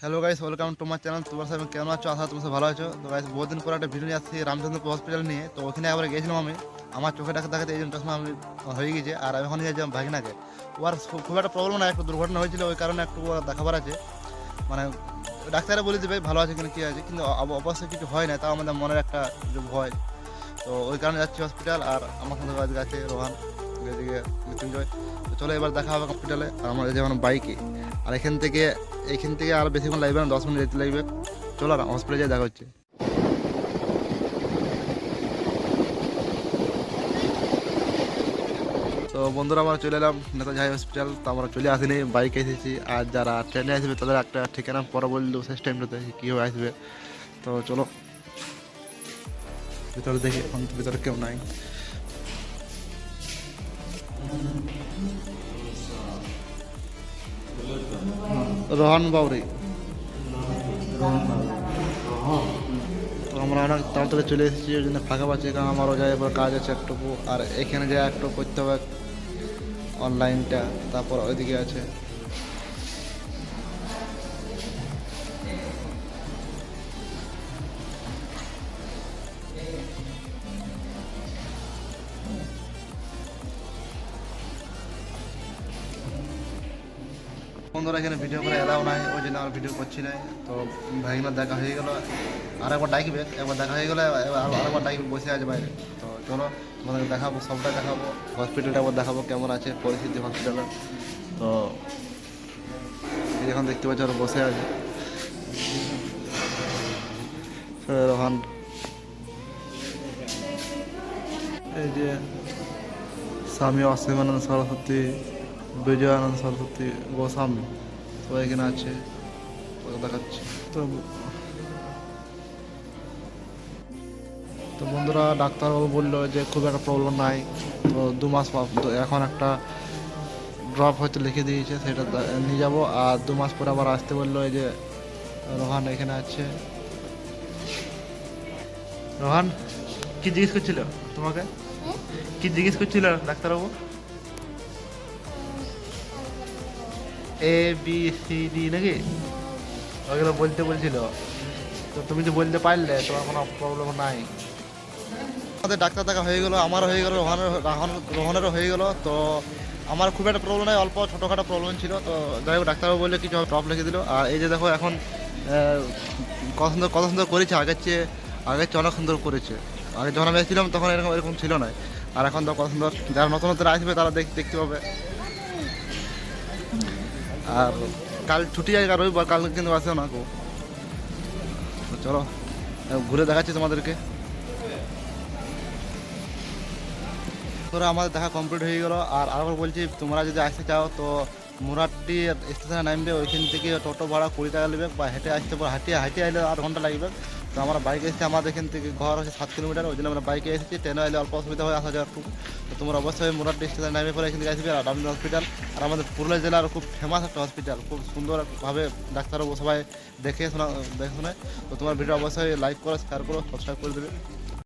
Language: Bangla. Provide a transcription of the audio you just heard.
Hello guys welcome my channel তোমার সাথে কেমন আছো? আশা তোমার ভালো আছো। তো গাইস বহুদিন পর একটা ভিডিও নিয়ে আসছি, রামচন্দ্রপুর হসপিটাল নিয়ে। তো ওখানে একবার গেছিলাম আমি। আমার চোখে ডাক্তার দেখাতে এই জন্য চশমা আমি হয়ে গেছে, আর আমি ওখানে যাচ্ছিলাম ভাগিনাকে। ওর খুব- একটা প্রবলেম না, একটু দুর্ঘটনা হয়েছিল, ওই কারণে একটু দেখাবার আছে। মানে ডাক্তারে বলে দেবে ভালো আছে কিনা, কী আছে? কিন্তু অবশ্যই কিছু হয় না, তাও আমাদের মনের একটা ভয়। তো ওই কারণে যাচ্ছি হসপিটাল আর আমার সঙ্গে আছে রোহান। এদিকে চলো এবার দেখা হবে হসপিটালে আর আমার যেমন বাইকে আর এখান থেকে এখান থেকে আর বেশিক্ষণ লাগবে না, দশ মিনিট যেতে লাগবে। চলো আর হসপিটালে যেয়ে দেখা হচ্ছে। তো বন্ধুরা, আমরা চলে এলাম নেতাজি হসপিটাল তো আমরা চলে আসিনি বাইকে এসেছি। আর যারা ট্রেনে আসবে, তাদের একটা ঠিকানা পরে বলল শেষ টাইমটাতে কীভাবে আসবে। তো চলো, ভিতরে দেখি, এখন ভিতরে কেউ নাই। রোহন বাউরি। আমরা অনেক তাড়াতাড়ি চলে এসেছি, ওই জন্য ফাঁকা পাচ্ছি, কারণ আমারও যাই এবার কাজ আছে একটুকু। আর এখানে যা একটু করতে হবে অনলাইনটা তারপর ওইদিকে আছে। বন্ধুরা এখানে ভিডিও করে এলাও নাই, ওই জন্য আমার ভিডিও করছি নাই। তো ভাইগুলো দেখা হয়ে গেল, আর একবার ডাকবে, একবার দেখা হয়ে গেলে আরও আরেকবার ডাকবে, বসে আছে বাইরে। তো চলো, তোমাদেরকে দেখাবো, সবটা দেখাবো হসপিটালটা একবার দেখাবো, কেমন আছে, পরিস্থিতি হসপিটালে তো এখন দেখতে পাচ্ছ, ওরা বসে আছে। রোহান। এই যে স্বামী অসীমানন্দ সরস্বতী। বিজয়ানন্দ সরস্বতী গোস্বামী। সবাই এখানে আছে দেখাচ্ছি। তো তো বন্ধুরা ডাক্তারবাবু বলল যে খুব একটা প্রবলেম নাই। তো দু মাস তো এখন একটা ড্রপ হয়তো লিখে দিয়েছে সেটা নিয়ে যাব। আর দু মাস পরে আবার আসতে বলল এই যে রোহান এখানে আছে। রোহান কি জিজ্ঞেস করছিল তোমাকে? কি জিজ্ঞেস করছিল ডাক্তারবাবু? এ বি সি ডি নাকি? ওগুলো বলতে বলছিল। তো তুমি যে বলতে পারলে, তোমার কোনো প্রবলেম নাই। আমাদের ডাক্তার দেখা হয়ে গেলো, আমার হয়ে গেলো রোহানের রোহন- রোহনেরও হয়ে গেলো। তো আমার খুব একটা প্রবলেম নাই, অল্প ছোটোখাটো প্রবলেম ছিল। তো যাই হোক, ডাক্তারবাবু বললে কিছু টপ লিখে দিল। আর এই যে দেখো, এখন কত সুন্দর কত সুন্দর করেছে, আগের চেয়ে আগের চেয়ে অনেক সুন্দর করেছে। আগে যখন আমি এসেছিলাম, তখন এরকম এরকম ছিল না। আর এখন তো কত সুন্দর, যারা নতুন নতুন আসবে, তারা দেখতে পাবে। আর কাল ছুটি আছে আর রবিবার কাল কিন্তু আসেও না গো। চলো ঘুরে দেখাচ্ছি তোমাদেরকে। তোরা আমাদের দেখা কমপ্লিট হয়ে গেল, আর আরেকবার বলছি, তোমরা যদি আসতে চাও, তো মুরাট্টি স্টেশনে নামবে, ওইখান থেকে টোটো ভাড়া কুড়ি টাকা নেবে, বা হেঁটে আসতে পারো, হাঁটিয়ে হাঁটিয়ে আসলে আধ ঘণ্টা লাগবে। তো আমরা বাইকে এসেছি, আমাদের এখান থেকে ঘর আছে সাত কিলোমিটার, ওই জন্য আমরা বাইকে এসেছি। ট্রেনে এলে অল্প অসুবিধা হয়, আসা যাওয়ার খুব তো তোমার অবশ্যই মোরার স্টেশনে নামে পরে এখান থেকে আসবে, আর রামদিন হসপিটাল আর আমাদের পুরুলিয়া জেলার খুব ফেমাস একটা হসপিটাল খুব সুন্দরভাবে ডাক্তারবাবু সবাই দেখে শোনা দেখে শোনায় তো তোমার ভিডিও অবশ্যই লাইক করো শেয়ার করো সাবস্ক্রাইব করে দেবে।